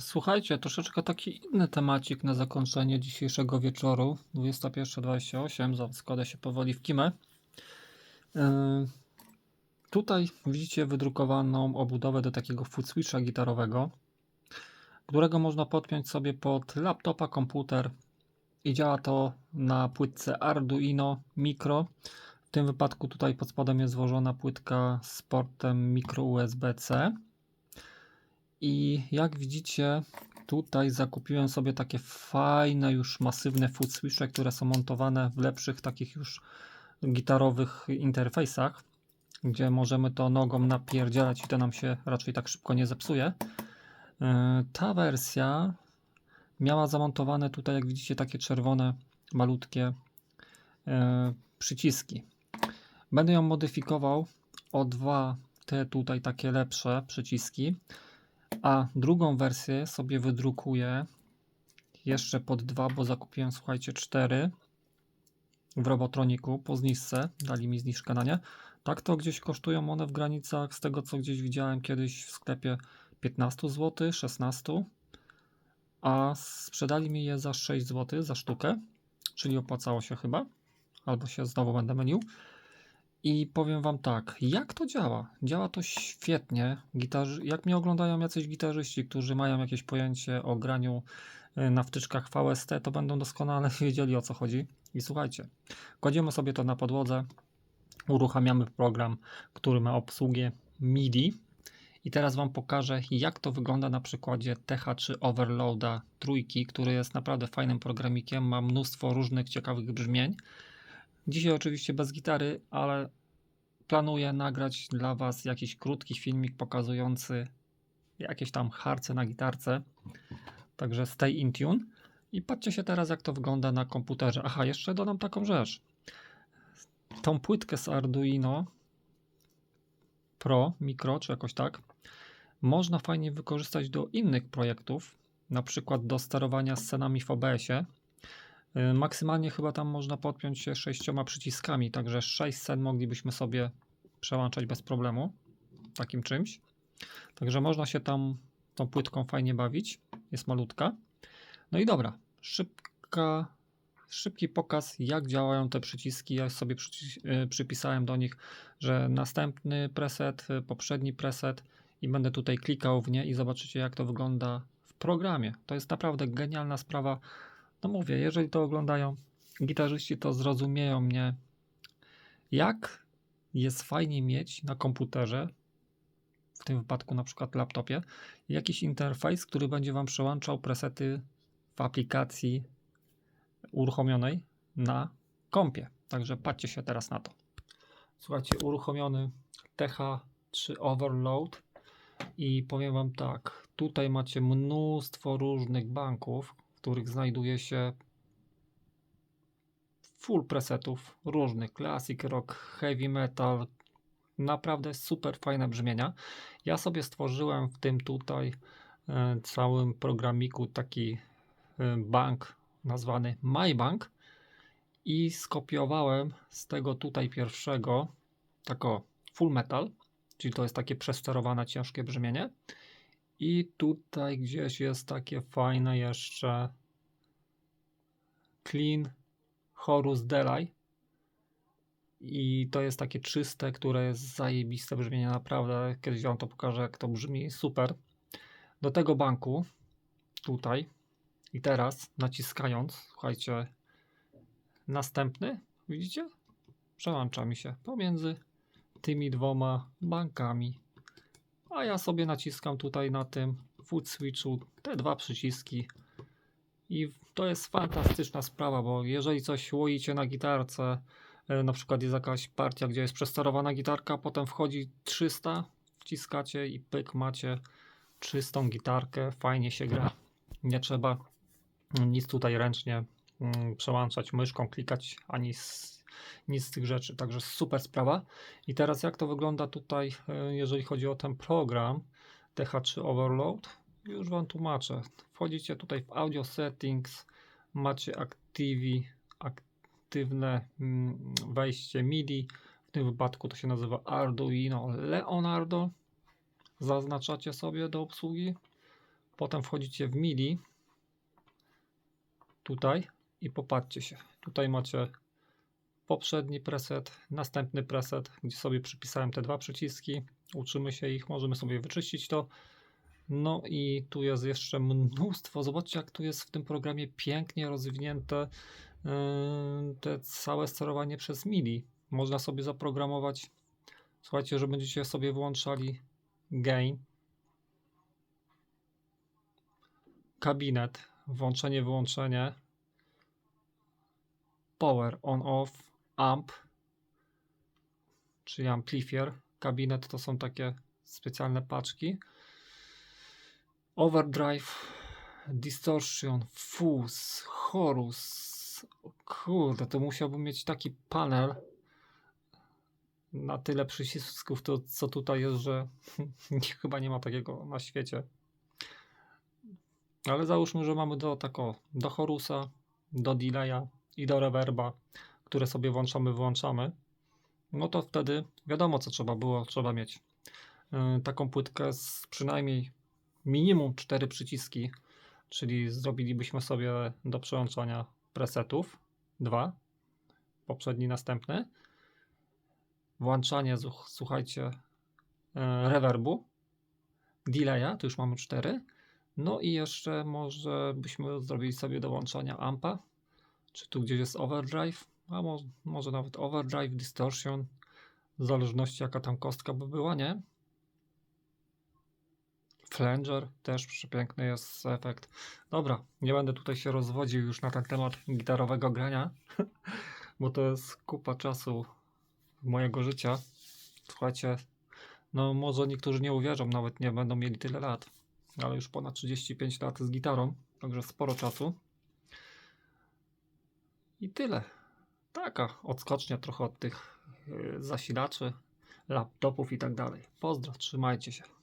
Słuchajcie, troszeczkę taki inny temacik na zakończenie dzisiejszego wieczoru. 21.28, zaraz składa się powoli w kimę. Yy, tutaj widzicie wydrukowaną obudowę do takiego switcha gitarowego, którego można podpiąć sobie pod laptopa, komputer i działa to na płytce Arduino Micro. W tym wypadku tutaj pod spodem jest złożona płytka z portem micro USB-C. I jak widzicie, tutaj zakupiłem sobie takie fajne, już masywne foot switche, które są montowane w lepszych takich już gitarowych interfejsach, gdzie możemy to nogą napierdzielać i to nam się raczej tak szybko nie zepsuje. Yy, Ta wersja miała zamontowane tutaj, jak widzicie, takie czerwone, malutkie yy, przyciski. Będę ją modyfikował o dwa te tutaj takie lepsze przyciski, a drugą wersję sobie wydrukuję jeszcze pod dwa, bo zakupiłem, słuchajcie, cztery w Robotroniku po zniżce. Dali mi zniżkę na nie. Tak to gdzieś kosztują one w granicach, z tego co gdzieś widziałem kiedyś w sklepie 15 zł, 16 a sprzedali mi je za 6 zł za sztukę, czyli opłacało się chyba, albo się znowu będę mylił. I powiem Wam tak, jak to działa? Działa to świetnie. Gitarzy, jak mnie oglądają jacyś gitarzyści, którzy mają jakieś pojęcie o graniu y, na wtyczkach VST, to będą doskonale wiedzieli o co chodzi. I słuchajcie, kładziemy sobie to na podłodze, uruchamiamy program, który ma obsługę MIDI. I teraz Wam pokażę, jak to wygląda na przykładzie TH3 Overloada trójki, który jest naprawdę fajnym programikiem, ma mnóstwo różnych ciekawych brzmień. Dzisiaj oczywiście bez gitary, ale planuję nagrać dla Was jakiś krótki filmik pokazujący jakieś tam harce na gitarce. Także stay in tune. I patrzcie się teraz, jak to wygląda na komputerze. Aha, jeszcze dodam taką rzecz. Tą płytkę z Arduino Pro, Micro, czy jakoś tak, można fajnie wykorzystać do innych projektów, na przykład do sterowania scenami w OBS-ie. Y, Maksymalnie chyba tam można podpiąć się sześcioma przyciskami, także 6 scen moglibyśmy sobie przełączać bez problemu takim czymś. Także można się tam tą płytką fajnie bawić. Jest malutka. No i dobra, szybka, szybki pokaz, jak działają te przyciski. Ja sobie przyci- y, przypisałem do nich, że następny preset, y, poprzedni preset i będę tutaj klikał w nie i zobaczycie, jak to wygląda w programie. To jest naprawdę genialna sprawa. No mówię, jeżeli to oglądają gitarzyści, to zrozumieją mnie, jak jest fajnie mieć na komputerze, w tym wypadku na przykład laptopie, jakiś interfejs, który będzie Wam przełączał presety w aplikacji uruchomionej na kompie. Także patrzcie się teraz na to. Słuchajcie, uruchomiony TH3 Overload i powiem Wam tak, tutaj macie mnóstwo różnych banków, w których znajduje się full presetów różnych, classic rock, heavy metal, naprawdę super fajne brzmienia. Ja sobie stworzyłem w tym tutaj e, całym programiku taki e, bank nazwany MyBank i skopiowałem z tego tutaj pierwszego tako full metal, czyli to jest takie przesterowane ciężkie brzmienie. I tutaj gdzieś jest takie fajne jeszcze Clean Horus Delay. I to jest takie czyste, które jest zajebiste brzmienie, naprawdę. Kiedyś Wam to pokażę, jak to brzmi. Super. Do tego banku, tutaj i teraz, naciskając, słuchajcie, następny, widzicie? Przełącza mi się pomiędzy tymi dwoma bankami. A ja sobie naciskam tutaj na tym foot switchu te dwa przyciski. I to jest fantastyczna sprawa, bo jeżeli coś łoicie na gitarce, e, na przykład jest jakaś partia, gdzie jest przesterowana gitarka, potem wchodzi 300, wciskacie i pyk, macie czystą gitarkę, fajnie się gra. Nie trzeba nic tutaj ręcznie mm, przełączać myszką, klikać, ani nic z tych rzeczy. Także super sprawa. I teraz jak to wygląda tutaj, e, jeżeli chodzi o ten program TH3 Overload? Już Wam tłumaczę. Wchodzicie tutaj w Audio Settings, macie Activi, aktywne mm, wejście MIDI. W tym wypadku to się nazywa Arduino Leonardo. Zaznaczacie sobie do obsługi. Potem wchodzicie w MIDI. Tutaj i popatrzcie się. Tutaj macie poprzedni preset, następny preset, gdzie sobie przypisałem te dwa przyciski. Uczymy się ich, możemy sobie wyczyścić to. No i tu jest jeszcze mnóstwo. Zobaczcie, jak tu jest w tym programie pięknie rozwinięte yy, te całe sterowanie przez MIDI. Można sobie zaprogramować, słuchajcie, że będziecie sobie włączali gain, kabinet, włączenie, wyłączenie, power on off, amp, czyli amplifier. Kabinet to są takie specjalne paczki. Overdrive, distortion, fuzz, chorus. Kurde, to musiałbym mieć taki panel na tyle przycisków, to co tutaj jest, że chyba nie ma takiego na świecie. Ale załóżmy, że mamy do tako, do chorusa, do delaya i do reverba, które sobie włączamy, wyłączamy. No to wtedy wiadomo, co trzeba było, trzeba mieć yy, taką płytkę z przynajmniej minimum 4 przyciski, czyli zrobilibyśmy sobie do przełączania presetów dwa, poprzedni, następny. Włączanie, słuchajcie, e, rewerbu, delaya, to już mamy 4. No i jeszcze może byśmy zrobili sobie do włączania ampa, czy tu gdzieś jest overdrive, a mo- może nawet overdrive, distortion, w zależności jaka tam kostka by była, nie? Flanger, też przepiękny jest efekt. Dobra, nie będę tutaj się rozwodził już na ten temat gitarowego grania, bo to jest kupa czasu mojego życia. Słuchajcie, no może niektórzy nie uwierzą, nawet nie będą mieli tyle lat, ale już ponad 35 lat z gitarą, także sporo czasu. I tyle. Taka odskocznia trochę od tych yy, zasilaczy, laptopów i tak dalej. Pozdro, trzymajcie się.